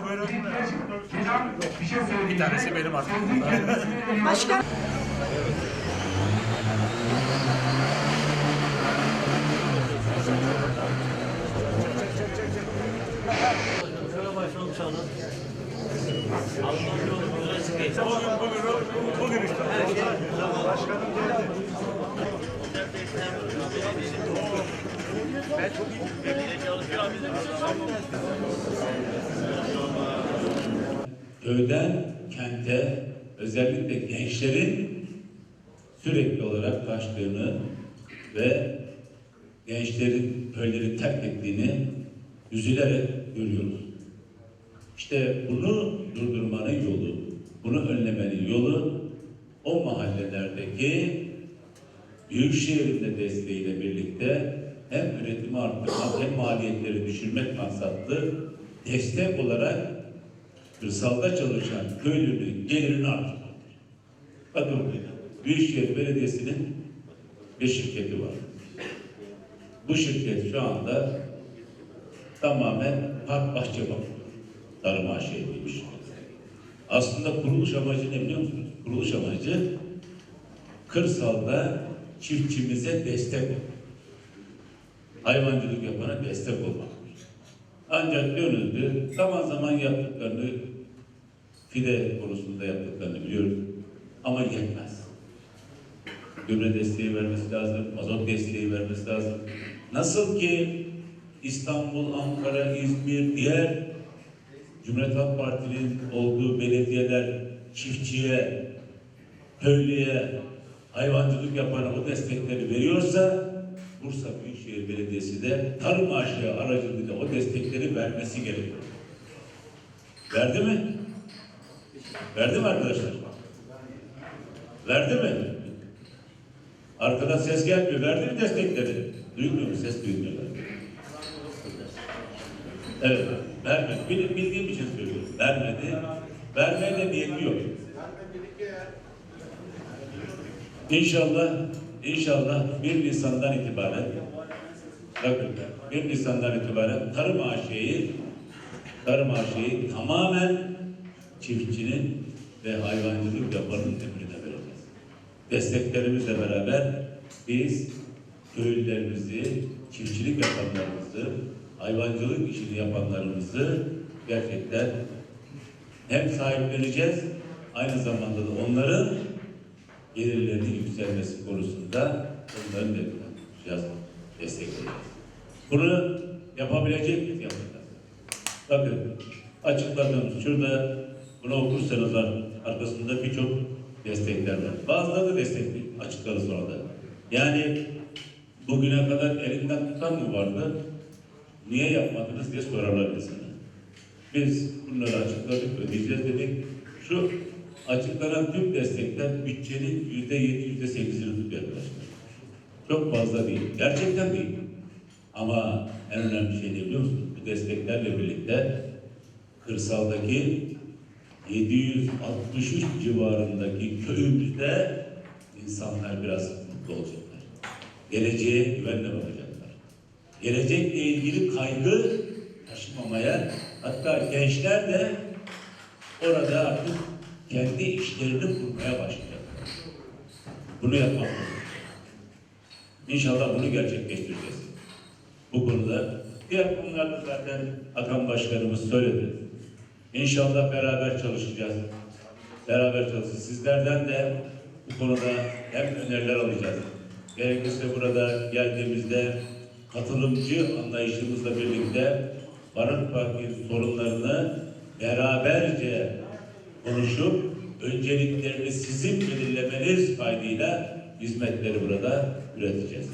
Arkadaşlar buyurun. Bir tanesi benim artık. Başkan. Bugün bugün bugün işte. Köyden kente özellikle gençlerin sürekli olarak kaçtığını ve gençlerin köyleri terk ettiğini üzülerek görüyoruz. İşte bunu durdurmanın yolu, bunu önlemenin yolu o mahallelerdeki Büyükşehir'in de desteğiyle birlikte hem üretimi arttırmak hem maliyetleri düşürmek maksatlı destek olarak kırsalda çalışan köylünün gelirini arttırmak. Bakın Büyükşehir Belediyesi'nin bir şirketi var. Bu şirket şu anda tamamen park bahçe bakıyor. Tarım AŞ diye bir şirket. Aslında kuruluş amacı ne biliyor musunuz? Kuruluş amacı kırsalda çiftçimize destek. Hayvancılık yapana destek olmak. Ancak dönüldü. Zaman zaman yaptıklarını fide konusunda yaptıklarını biliyorum. Ama yetmez. Gübre desteği vermesi lazım, mazot desteği vermesi lazım. Nasıl ki İstanbul, Ankara, İzmir, diğer Cumhuriyet Halk Parti'nin olduğu belediyeler çiftçiye, köylüye, hayvancılık yapana o destekleri veriyorsa Bursa Büyükşehir Belediyesi de tarım aşığı aracılığıyla o destekleri vermesi gerekiyor. Verdi mi? Verdi mi arkadaşlar? Verdi mi? Arkadan ses gelmiyor. Verdi mi destekleri? Duymuyor mu? Ses duymuyorlar. Evet. Vermedi. Benim bildiğim için söylüyorum. Vermedi. Vermeye de niyeti yok. İnşallah, inşallah 1 Nisan'dan itibaren bakın 1 Nisan'dan itibaren tarım AŞ'yi tarım AŞ'yi tamamen çiftçinin ve hayvancılık yapanın emrine vereceğiz. Desteklerimizle beraber biz köylülerimizi, çiftçilik yapanlarımızı, hayvancılık işini yapanlarımızı gerçekten hem sahipleneceğiz, aynı zamanda da onların gelirlerinin yükselmesi konusunda onların da yapacağız, destekleyeceğiz. Bunu yapabilecek miyiz? Yapacağız. Bakın açıkladığımız şurada bunu okursanız ar- arkasında birçok destekler var. Bazıları da destek değil, açıkladı sonra da. Yani bugüne kadar elinden tutan mı vardı? Niye yapmadınız diye sorarlar insana. Biz bunları açıkladık, ödeyeceğiz dedik. Şu açıklanan tüm destekler bütçenin yüzde yedi, yüzde sekizini tutuyor arkadaşlar. Çok fazla değil. Gerçekten değil. Ama en önemli şey ne biliyor musunuz? Bu desteklerle birlikte kırsaldaki 763 civarındaki köyümüzde insanlar biraz mutlu olacaklar. Geleceğe güvenle bakacaklar. Gelecekle ilgili kaygı taşımamaya hatta gençler de orada artık kendi işlerini kurmaya başlayacaklar. Bunu yapmak lazım. İnşallah bunu gerçekleştireceğiz. Bu konuda diğer konularda zaten Hakan Başkanımız söyledi. İnşallah beraber çalışacağız. Beraber çalışacağız. Sizlerden de bu konuda hem öneriler alacağız. Gerekirse burada geldiğimizde katılımcı anlayışımızla birlikte Barık Parti sorunlarını beraberce konuşup önceliklerini sizin belirlemeniz kaydıyla hizmetleri burada üreteceğiz.